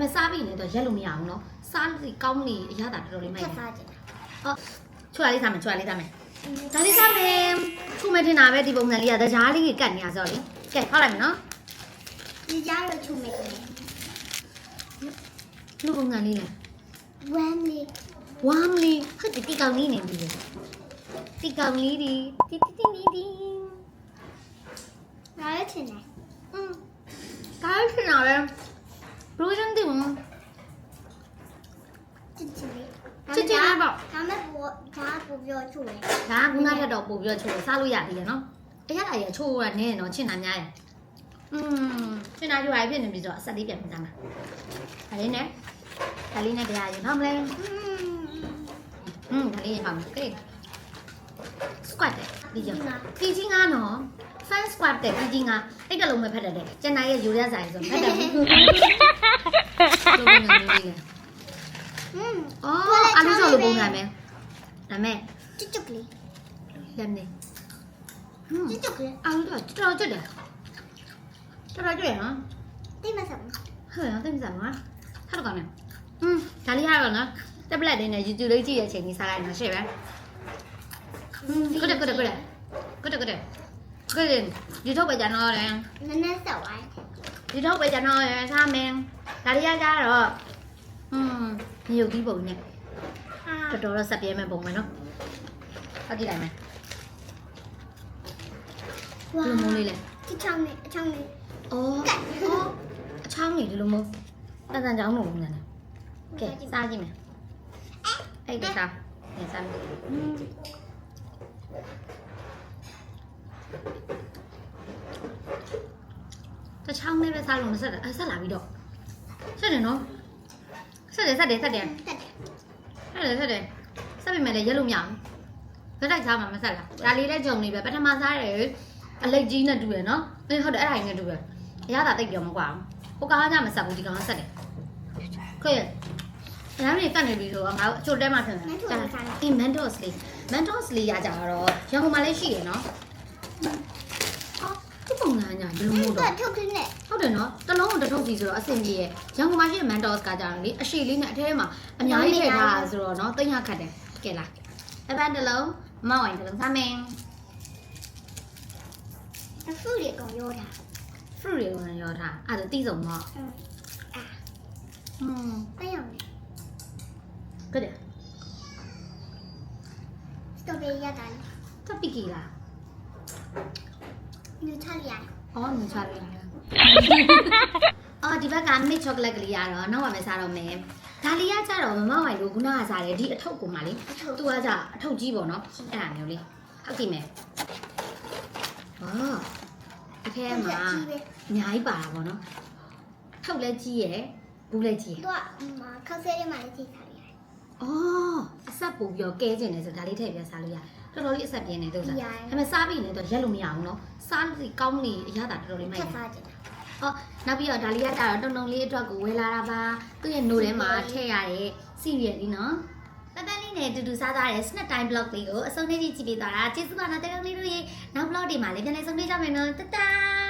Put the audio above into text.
မဲ့စားပြီးနေတော့ရက်လို့မရအောင်နော်စားလို့ကောင်းလေအရသာတော်တော်လေးမိုက်ဖြတ်တယ်စားကြည့်ချွတ်လေးစားမယ်ချွတ်လေးစားမယ်ဒါလေးစားမယ်ခုမတင်တာပဲဒီပုံစံလေးကတကြားလေးကတ်နေရဆိုတော့လေကဲဖောက်လိုက်မယ်နော်ဒီကြားရချုံမယ်လူပုံစံလေးလေဝမ်းလေးဝမ်းလေးဟုတ်တယ်တီကောင်လေးနေပြီလေတီကောင်လေးဒီတီတီတီနီဒီငါလည်းထင်တယ်อืมဒါလေးထင်တာလေ ဘလို့ရှင်တင် ချစ်ချစ်လေး ချစ်ချစ်လေးပေါ့ ဒါမဲ့ဘောဒါပိုပြောချုံတယ် ဒါကခုနထက်တော့ပို့ပြီးတော့ချိုးစားလို့ရသေးတယ်နော်အရသာရချိုးရနေတော့ချင်တာများရယ်อืมချင်တာယူရဖြစ်နေပြီဆိုတော့အဆက်လေးပြန်ပြန်စားမှာဒါလေးနဲ့ဒါလေးနဲ့တရားရင်ဟုတ်မလဲ อืม อืมဒါလေးရင်ဟုတ်မယ်ကဲ squat တယ်ဒီကြောင့်ဒီကြီးငါနော် fan squat တယ်ဒီကြီးငါအဲ့ကလုံးပဲဖတ်တယ်တဲ့ကျန်တာရဲ့ယူရဆိုင်ဆိုဖတ်တယ် ဘူးလုံးဝမနေလေ อืม အော်အားလုံးစော်လို့ပုံစံမယ်ဒါမဲ့ ချစ်ချစ်လေး လက်နေဟွန်း ချစ်ချစ်လေး အားလုံးတော့တော်တော်ကျွတ်တယ်တော်တော်ကျွတ်ရနော် တိမဆမ်း ဟဲ့သိမစားမလားထားတော့ကောင်းနေอืมဒါလေးရတော့နော် tablet လေးနဲ့ YouTube လေးကြည့်ရတဲ့အချိန်ကြီးစားလိုက်မှာရှေ့ပဲอืมကုတ်တယ်ကုတ်တယ်ကုတ်တယ်ကုတ်တယ်ကုတ်တယ်ကုတ်တယ်ဒီတော့ပဲကြတော့တယ် နည်းနည်းဆက်ဝိုင်း ် ဒီတော့ပဲကျွန်တော်ရစားမယ်ဒါရီရကြတော့อืมမြုပ်ပြီးပုံနဲ့ဟာတော်တော်တော့ဆက်ပြဲမဲ့ပုံပဲနော်ဟုတ်ကြည့်လိုက်မယ်ဝါဒီလိုမျိုးလေးလေချစ်ချောင်းလေးအချောင်းလေးအော်အော်အချောင်းနေဒီလိုမျိုးတန်တန်ချောင်းလိုပုံစံနဲ့ကဲစားကြည့်မယ်အဲ့ဒါစားနေစားမယ် ချောင်းနဲ့ပဲစားလို့မဆက်တာအဆက်လာပြီးတော့ဆက်တယ်နော်ဆက်တယ်ဆက်တယ်ဆက်တယ်တက်တယ်ဟုတ်တယ်ဟုတ်တယ်ဆက်ပြီမဲ့လည်းရက်လို့မရဘူးဘယ်တိုက်စားမှမဆက်လားဒါလေးလည်းဂျုံလေးပဲပထမစားတယ်အလိတ်ကြီးနဲ့တူရယ်နော်အေးဟုတ်တယ်အဲ့ဒါကြီးနဲ့တူရယ်အရသာတိတ်ပြောမကွာဘူးဟိုကားကမဆက်ဘူးဒီကောင်ကဆက်တယ်ခွေရရမ်းနေကတ်နေပြီဆိုတော့ငါတို့အချိုတဲမှထင်တယ်ဒီ mentos လေး mentos လေးရကြတော့ရန်ကုန်မှာလည်းရှိရယ်နော်အော်ဒီ ပုံစံညာဘယ်လိုမို့သူတော့ကထုတ်ခင်းနဲ့ဟုတ်တယ်နော်တစ်လုံးကိုတစ်ထုပ်စီဆိုတော့အဆင်ပြေရယ်ရန်ကုန်မှာရှိတဲ့ Mentos ကကြတော့လေအရှိလေးနဲ့အထဲထဲမှာအများကြီးထည့်ထားတာဆိုတော့နော်တိတ်ရခတ်တယ်ကဲလားအပန်းတစ်လုံးမဝိုင်တစ်လုံးစားမယ်အဖူလေးကောင်ရောတာ fruit တွေကိုလည်းရောထားအဲ့ဒါတိစုံတော့အာอืมပဲရောင်လေးကဲတယ်စတော်ဘယ်ရီရတာလဲတပီကီလားနူထလီယာအော်မြချလေး လားအော်ဒီဘက်က mix chocolate ကလေးရတော့နောက်မှပဲစားတော့မယ်ဒါလေးကကြတော့မမဝိုင်လို့ခုနကစားတယ်ဒီအထုပ်ကိုမှလေအထုတ်သူကကြအထုပ်ကြီးပေါ့နော်အဲ့ဒါမျိုးလေးဟုတ်ကြည့်မယ်အော်ဒီထဲမှာကြီးပဲအများကြီးပါတာပေါ့နော်ထုပ်လည်းကြီးရယ်ဘူးလည်းကြီးရယ်သူကခောက်ဆဲလေးမှလည်းကြည့်ထားရတယ်အော်အဆက်ပို့ပြီးတော့ကဲကျင်တယ်ဆိုဒါလေးထည့်ပြစားလို့ရတော် တော်လေးအဆက်ပြင်းနေသူစားရဒါပေမဲ့စားပြီးနေတော့ရက်လို့မရအောင်နော်စားလို့ကောင်းလေအရသာတော်တော်လေးမိုဖြက်တ်တယ်စားကြည့်အော်နောက်ပြီးတော့ဒါလေးကကြတော့တုံတုံလေးအတွက်ကိုဝယ်လာတာပါသူ့ရဲ့နိုထဲမှာထည့်ရတဲ့စီရီယယ်လေးနော်ပပလေးနဲ့အတူတူစားသွားတဲ့ snack time blog လေးကိုအဆုံးထိကြည့်ကြည့်ပေးသွားတာကျေးဇူးပါနော်တဲတုံလေးတို့ရေနောက် blog တွေမှာလည်းပြန်လည်ဆုံတွေ့ကြမယ်နော်တတား